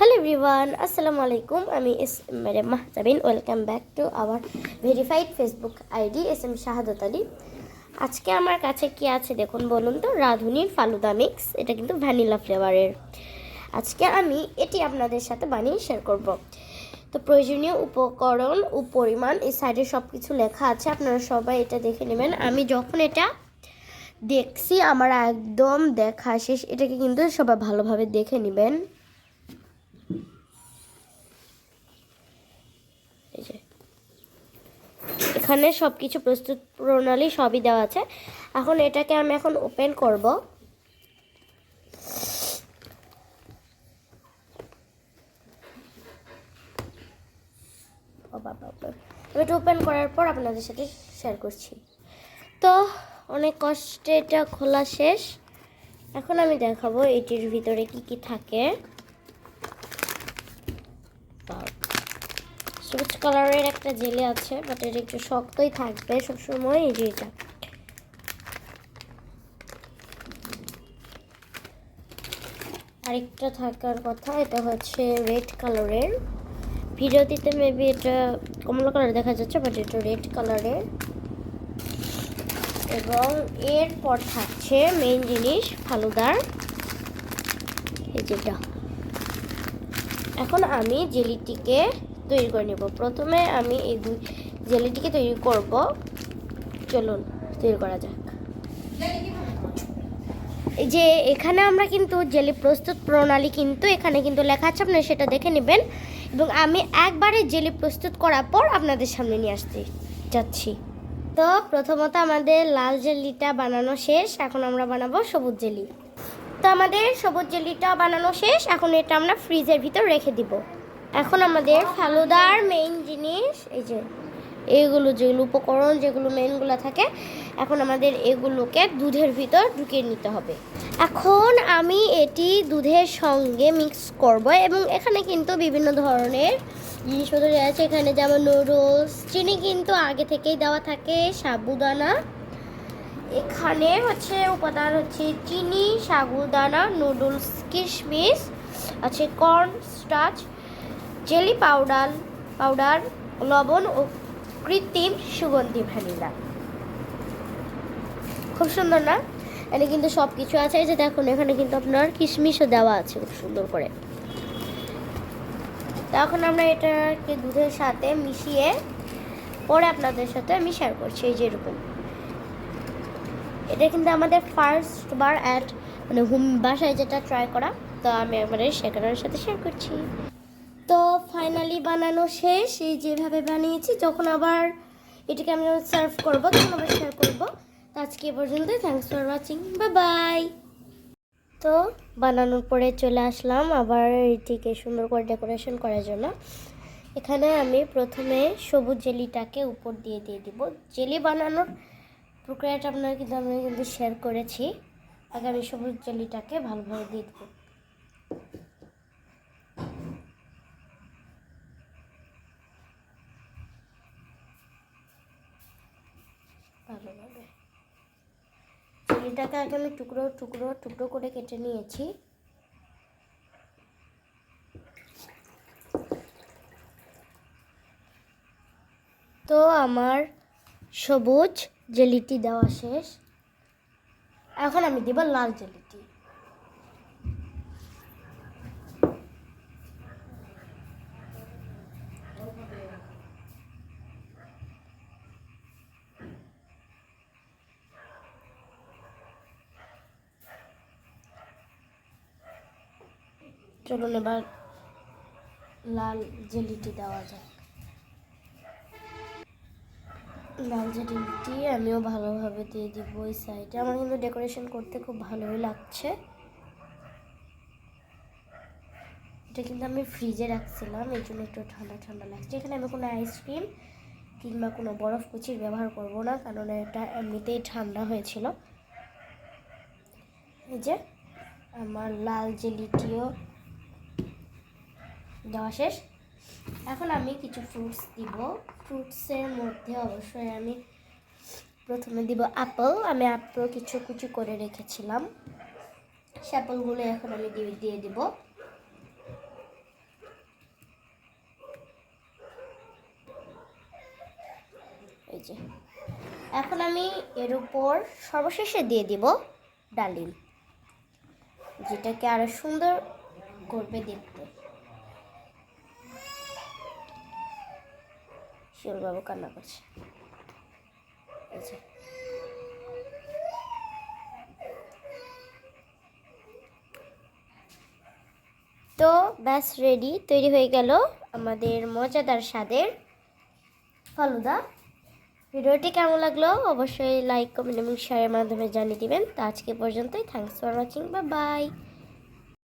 Hello everyone আসসালামু আলাইকুম আমি এস মেরে মাহতাবিন welcome back to our verified Facebook ID S M Shahadat Ali আজকে আমার কাছে কি আছে দেখুন বলুন তো? রাঁধুনির ফালুদা মিক্স এটা কিন্তু ভ্যানিলা ফ্লেভারের আজকে আমি এটি আপনাদের সাথে বানিয়ে শেয়ার করব। তো প্রয়োজনীয় উপকরণ ও পরিমাণ এই সাইডে সব কিছু লেখা আছে, আপনারা সবাই এটা দেখে নেবেন। আমি যখন এটা দেখছি, আমার একদম দেখা শেষ। এটাকে কিন্তু সবাই ভালোভাবে দেখে নেবেন। এই যে এখানে সব কিছু প্রস্তুত প্রণালী সবই দেওয়া আছে। এখন এটাকে আমি এখন ওপেন করব। আমি এটা ওপেন করার পর আপনাদের সাথে শেয়ার করছি। তো অনেক কষ্টে এটা খোলা শেষ। এখন আমি দেখাবো এটির ভিতরে কি কি থাকে। সবুজ কালারের একটা জেলে আছে বাট এটা একটু শক্তই থাকবে সবসময়, এই যে এটা। আরেকটা থাকার কথা, এটা হচ্ছে রেড কালারের ভিডিওটিতে মেবি এটা কমলা কালার দেখা যাচ্ছে বাট এটা রেড কালারের এবং এরপর থাকছে মেইন জিনিস, ফালুদার। এই যেটা এখন আমি জেলিটিকে তৈরি করে নেব। প্রথমে আমি এই দুই জেলিটিকে তৈরি করব। চলুন, তৈরি করা যাক। যে এখানে আমরা কিন্তু জেলি প্রস্তুত প্রণালী কিন্তু এখানে কিন্তু লেখা আছে, আপনারা সেটা দেখে নেবেন। এবং আমি একবারে জেলি প্রস্তুত করার পর আপনাদের সামনে নিয়ে আসতে যাচ্ছি। তো প্রথমত আমাদের লাল জেলিটা বানানো শেষ, এখন আমরা বানাবো সবুজ জেলি। তো আমাদের সবুজ জেলিটা বানানো শেষ, এখন এটা আমরা ফ্রিজের ভিতর রেখে দিব। এখন আমাদের ফালুদার মেইন জিনিস, এই যে এইগুলো যেগুলো উপকরণ, যেগুলো মেইনগুলো থাকে, এখন আমাদের এগুলোকে দুধের ভিতর ঢুকিয়ে নিতে হবে। এখন আমি এটি দুধের সঙ্গে মিক্স করব এবং এখানে কিন্তু বিভিন্ন ধরনের জিনিসপত্র আছে এখানে যেমন নুডলস চিনি কিন্তু আগে থেকেই দেওয়া থাকে, সাবুদানা। এখানে হচ্ছে উপাদান হচ্ছে চিনি, সাবুদানা নুডলস কিশমিশ, আছে corn starch jelly powder powder, লবণ ও কৃত্রিম সুগন্ধি ভ্যানিলা। খুব সুন্দর না? এখানে কিন্তু সব কিছু আছে যে দেখুন, এখানে কিন্তু আপনার কিশমিশও দেওয়া আছে খুব সুন্দর করে। তখন আমরা এটাকে দুধের সাথে মিশিয়ে পরে আপনাদের সাথে আমি শেয়ার করছি, এই যে এরকম। এটা কিন্তু আমাদের ফার্স্ট বার অ্যাট মানে হোম, বাসায় যেটা ট্রাই করা, তো আমি একবারে শেখানোর সাথে শেয়ার করছি। তো ফাইনালি বানানো শেষ। এই যেভাবে বানিয়েছি, যখন আবার এটাকে আমি সার্ভ করব, তখন আবার শেয়ার করব। তো আজকে এ পর্যন্ত thanks for watching bye bye তো বানানোর পরে চলে আসলাম আবার এটিকে সুন্দর করে ডেকোরেশন করার জন্য। এখানে আমি প্রথমে সবুজ জেলিটাকে উপর দিয়ে দিয়ে দিব। জেলি বানানোর প্রক্রিয়াটা আপনার কিন্তু আমি কিন্তু শেয়ার করেছি। আগে আমি সবুজ জেলিটাকে ভালোভাবে দিয়ে দেবো। ভালোভাবে চিলিটাকে আগে আমি টুকরো টুকরো টুকরো করে কেটে নিয়েছি। তো আমার সবুজ জেলিটি দেওয়া শেষ। এখন আমি দিব লাল জেলিটি চলুন এবার লাল জেলিটি দেওয়া যাক। লাল জেলিটি আমিও ভালোভাবে দিয়ে দিব ওই সাইডে আমার কিন্তু ডেকোরেশন করতে খুব ভালোই লাগছে। এটা কিন্তু আমি ফ্রিজে রাখছিলাম, এই জন্য একটু ঠান্ডা ঠান্ডা লাগছে। এখানে আমি কোনো আইসক্রিম কিংবা কোনো বরফ কুচির ব্যবহার করব না, কারণ এটা এমনিতেই ঠান্ডা হয়েছিল। এই যে, আমার লাল জেলিটিও দেওয়া শেষ। এখন আমি কিছু ফ্রুটস দিব। ফ্রুটসের মধ্যে অবশ্যই আমি প্রথমে দিব অ্যাপল আমি অ্যাপল কিছু কিছু করে রেখেছিলাম। সে অ্যাপলগুলো এখন আমি দিয়ে দিয়ে দিব। এই যে। এখন আমি এর উপর সর্বশেষে দিয়ে দিব ডালিম, যেটাকে আরও সুন্দর করবে দেখতে। শিউরবাবু কান্না করছে। তো ব্যাস রেডি তৈরি হয়ে গেল আমাদের মজাদার স্বাদের ফালুদা। ভিডিওটি কেমন লাগল অবশ্যই লাইক কমেন্ট এবং শেয়ারের মাধ্যমে জানিয়ে দিবেন। তো আজকে পর্যন্তই থ্যাংকস ফর ওয়াচিং বা বাই